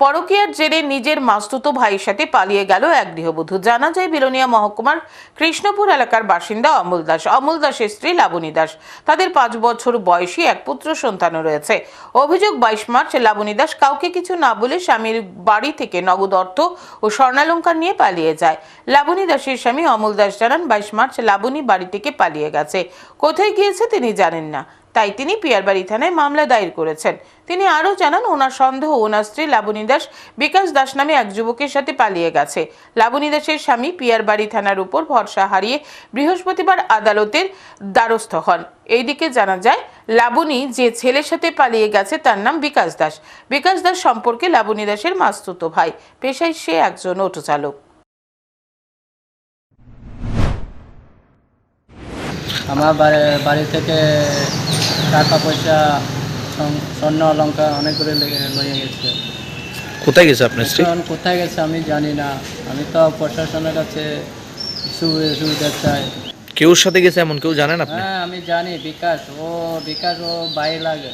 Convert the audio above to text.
পরকীয়ার জেরে নিজের মাস্তুতো ভাইয়ের সাথে পালিয়ে গেল এক গৃহবধূ। জানা যায়, বিলোনিয়া মহকুমার কৃষ্ণপুর এলাকার বাসিন্দা অমল দাস। অমল দাসের স্ত্রী লাবণী দাস। তাদের পাঁচ বছর বয়সী এক পুত্র সন্তানও রয়েছে। অভিযোগ, বাইশ মার্চ লাবণী দাস কাউকে কিছু না বলে স্বামীর বাড়ি থেকে নগদ অর্থ ও স্বর্ণালঙ্কার নিয়ে পালিয়ে যায়। লাবণী দাসের স্বামী অমল দাস জানান, বাইশ মার্চ লাবণী বাড়ি থেকে পালিয়ে গেছে। কোথায় গিয়েছে তিনি জানেন না। তাই তিনি পিয়ারবাড়ি থানায় মামলা দায়ের করেছেন। তিনি আরও জানান, ওনার সন্দেহ ওনার স্ত্রী লাবণী দাস, বিকাশ দাস নামে এক যুবকের সাথে পালিয়ে গেছে। লাবণী দাসের স্বামী পিয়ারবাড়ি থানার উপর ভরসা হারিয়ে বৃহস্পতিবার আদালতের দ্বারস্থ হন। এইদিকে জানা যায়, লাবণী যে ছেলের সাথে পালিয়ে গেছে তার নাম বিকাশ দাস। বিকাশ দাস সম্পর্কে লাবণী দাসের মাস্তুতো ভাই। পেশায় সে একজন অটো চালক। আমার বাড়ি থেকে টাকা পয়সা স্বর্ণ- অলঙ্কার অনেকগুলো লইয়া গেছে। কোথায় গেছে আপনার স্ত্রী? এখন কোথায় গেছে আমি জানি না। আমি তো প্রশাসনের কাছে সুবিধা চাই। কেউর সাথে গেছে এমন? কেউ জানেন আপনি? হ্যাঁ আমি জানি বিকাশ। ও বিকাশ ও বাইরে লাগে।